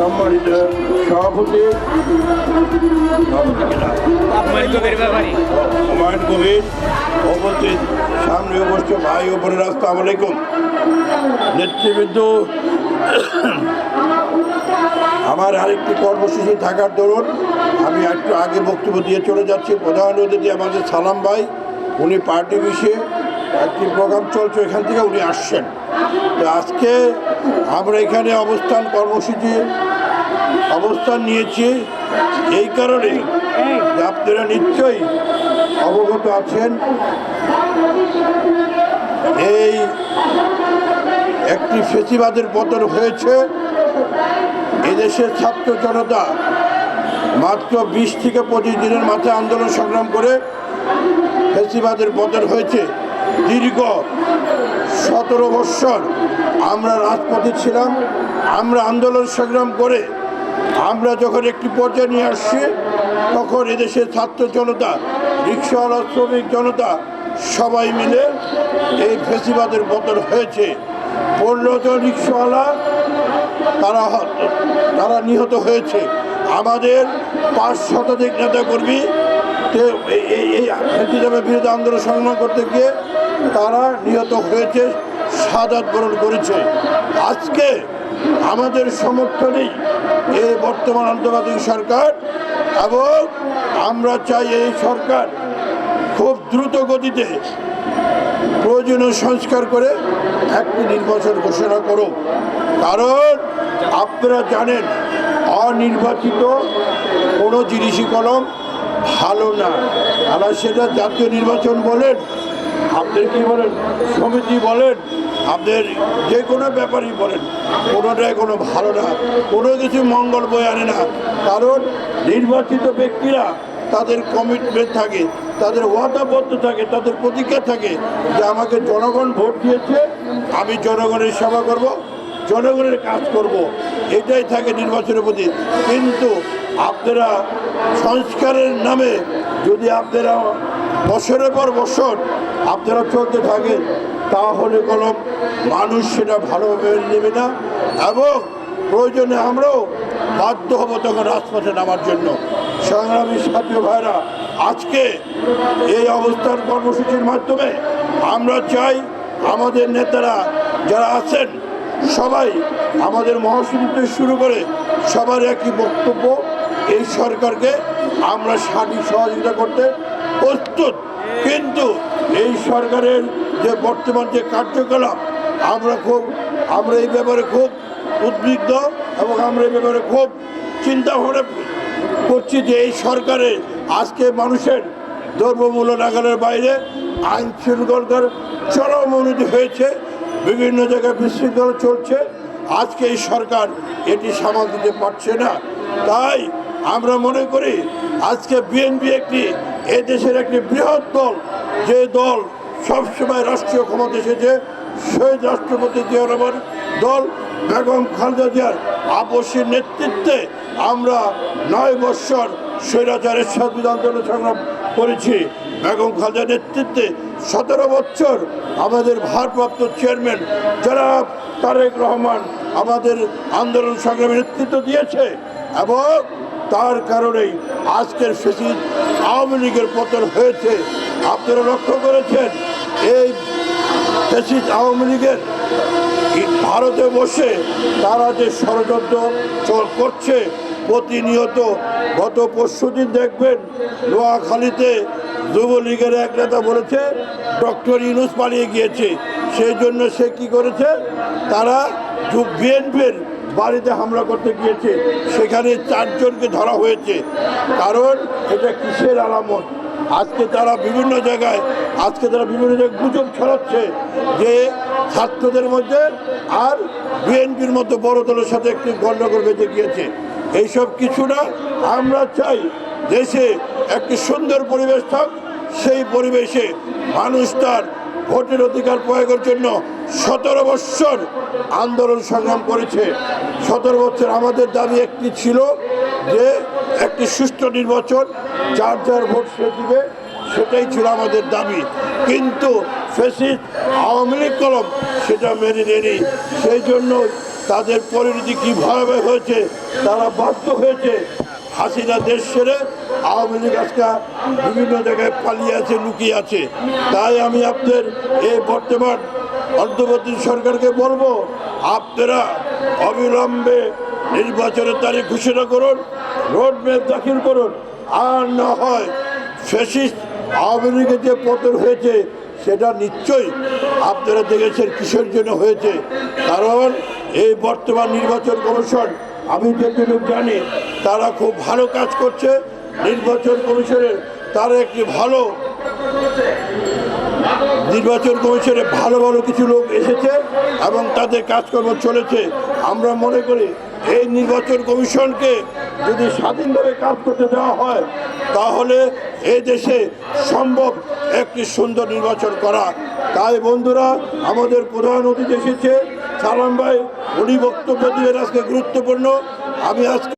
সম্মানিত সভাপতি। হুমায়ুন কবির উপস্থিত সামনে উপস্থিত ভাই ও বোনেরা আসসালামু আলাইকুম। নেতৃবৃন্দ আমার আরেকটি কর্মসূচি থাকার দরুন আমি একটু আগে বক্তব্য দিয়ে চলে যাচ্ছি। প্রধান অতিথি আমাদের সালাম ভাই উনি পার্টি বিষয়ে একটি প্রোগ্রাম চলছে এখান থেকে উনি আসছেন। তো আজকে আমরা এখানে অবস্থান কর্মসূচি অবস্থান নিয়েছি এই কারণে আপনারা নিশ্চয়ই অবগত আছেন। এই একটি ফেসিবাদের পতন হয়েছে। এদেশের ছাত্র জনতা মাত্র বিশ থেকে পঁচিশ দিনের মাথায় আন্দোলন সংগ্রাম করে ফেসিবাদের পতন হয়েছে। দীর্ঘ সতেরো বৎসর আমরা রাজপথে ছিলাম। আমরা আন্দোলন সংগ্রাম করে আমরা যখন একটি পর্যায়ে নিয়ে আসছি, তখন এদেশের ছাত্র জনতা, রিক্সাওয়ালা, শ্রমিক জনতা সবাই মিলে এই ফেসিবাদের পতন হয়েছে। পনেরো জন রিক্সাওয়ালা, তারা তারা নিহত হয়েছে। আমাদের পাঁচ শতাধিক নেতাকর্মী এই ফেসিবাদের বিরুদ্ধে আন্দোলন সংগ্রাম করতে গিয়ে তারা নিহত হয়েছে, সাদাত বরণ করেছে। আজকে আমাদের সমর্থনেই এই বর্তমান আন্তর্জাতিক সরকার এবং আমরা চাই এই সরকার খুব দ্রুত গতিতে প্রয়োজনীয় সংস্কার করে একটি নির্বাচন ঘোষণা করো কারণ আপনারা জানেন, অনির্বাচিত কোনো জিনিসই কলম ভালো না। তারা সেটা জাতীয় নির্বাচন বলেন আপনার কি বলেন? সমিতি বলেন আপনাদের যে কোনো ব্যাপারই বলেন। কোনোটাই কোনো ভালো না। কোনো কিছু মঙ্গল বয়ে আনে না। কারণ নির্বাচিত ব্যক্তিরা তাদের কমিটমেন্ট থাকে, তাদের ওয়াদাবদ্ধ থাকে, তাদের প্রতিজ্ঞা থাকে যে আমাকে জনগণ ভোট দিয়েছে, আমি জনগণের সেবা করব, জনগণের কাজ করব। এটাই থাকে নির্বাচনের প্রতি। কিন্তু আপনারা সংস্কারের নামে যদি আপনারা বছরের পর বছর আপনারা চলতে থাকেন তাহলে কোনো মানুষ সেটা ভালোভাবে নেবে না এবং প্রয়োজনে আমরাও বাধ্য হব তখন রাজপথে নামার জন্য। সংগ্রামী সাথী ভাইরা, আজকে এই অবস্থান কর্মসূচির মাধ্যমে আমরা চাই আমাদের নেতারা যারা আছেন, সবাই আমাদের মহাসচিব শুরু করে সবার একই বক্তব্য, এই সরকারকে আমরা সার্বিক সহযোগিতা করতে প্রস্তুত। কিন্তু এই সরকারের যে বর্তমান যে কার্যকলাপ, আমরা খুব, আমরা এই ব্যাপারে খুব উদ্বিগ্ন এবং আমরা এই ব্যাপারে খুব চিন্তা ভাবনা করছি যে এই সরকারে আজকে মানুষের দ্রব্যমূল্য নাগালের বাইরে আইন শৃঙ্খলার চরম উন্নতি হয়েছে, বিভিন্ন জায়গায় বিশৃঙ্খলা চলছে। আজকে এই সরকার এটি সামাল দিতে পারছে না। তাই আমরা মনে করি আজকে বিএনপি একটি এ দেশের একটি বৃহৎ দল, যে দল সবসময় রাষ্ট্রীয় ক্ষমতা এসেছে শহীদ রাষ্ট্রপতি জিয়া রহমান, দল বেগম খালেদা জিয়ার আপসের নেতৃত্বে আমরা নয় বৎসর স্বৈরাচারের সাথে আন্দোলন সংগ্রাম করেছি। বেগম খালেদার নেতৃত্বে সতেরো বছর আমাদের ভারপ্রাপ্ত চেয়ারম্যান যারা তারেক রহমান আমাদের আন্দোলন সংগ্রামে নেতৃত্ব দিয়েছে এবং তার কারণেই আজকের ফেসিস আওয়ামী লীগের পতন হয়েছে। আপনারা লক্ষ্য করেছেন, এই ফেসিস আওয়ামী লীগের ভারতে বসে তারা যে ষড়যন্ত্র করছে, প্রতিনিয়ত গত পরশু দিন দেখবেন নোয়াখালীতে যুবলীগের এক নেতা বলেছে, ডক্টর ইউনুস পালিয়ে গিয়েছে। সেই জন্য সে কি করেছে? তারা বিএনপির বাড়িতে হামলা করতে গিয়েছে, সেখানে চারজনকে ধরা হয়েছে। কারণ এটা কিসের আলামত? আজকে তারা বিভিন্ন জায়গায়, আজকে তারা বিভিন্ন জায়গায় গুজব ছড়াচ্ছে যে ছাত্রদের মধ্যে আর বিএনপির মধ্যে বড় দলের সাথে একটি গণ্ডগোল বেঁধে গিয়েছে। এইসব কিছু না, আমরা চাই দেশে একটি সুন্দর পরিবেশ থাক, সেই পরিবেশে মানুষ তার ভোটের অধিকার প্রয়োগের জন্য সতেরো বৎসর আন্দোলন সংগ্রাম করেছে। সতেরো বছর আমাদের দাবি একটি ছিল যে একটি সুষ্ঠু নির্বাচন যার যার ভোট সে দিবে, সেটাই ছিল আমাদের দাবি। কিন্তু ফেসিস আওয়ামী লীগ কলম সেটা মেনে নেয়নি। সেই জন্য তাদের পরিণতি কী ভয়াবহ হয়েছে, তারা বাধ্য হয়েছে হাসিনা দেশ ছেড়ে আওয়ামী লীগ আজকে বিভিন্ন জায়গায় পালিয়ে আছে, লুকিয়ে আছে। তাই আমি আপনাদের এই বর্তমান অন্তর্বর্তী সরকারকে বলব, আপনারা অবিলম্বে নির্বাচনের তারিখ ঘোষণা করুন রোড ম্যাপ দাখিল করুন। আর না হয় ফ্যাসিস্ট আওয়ামী লীগের যে পতন হয়েছে, সেটা নিশ্চয়ই আপনারা দেখেছেন কিসের জন্য হয়েছে। কারণ এই বর্তমান নির্বাচন কমিশন, আমি যেটুকু জানি, তারা খুব ভালো কাজ করছে। নির্বাচন কমিশনের তারা একটি ভালো নির্বাচন কমিশনে ভালো ভালো কিছু লোক এসেছে এবং তাদের কাজকর্ম চলেছে। আমরা মনে করি এই নির্বাচন কমিশনকে যদি স্বাধীনভাবে কাজ করতে দেওয়া হয়, তাহলে এ দেশে সম্ভব একটি সুন্দর নির্বাচন করা। তাই বন্ধুরা, আমাদের প্রধান অতিথি এসেছে। সালাম ভাই, উনি বক্তব্য দিবেন আজকে গুরুত্বপূর্ণ। আমি আজকে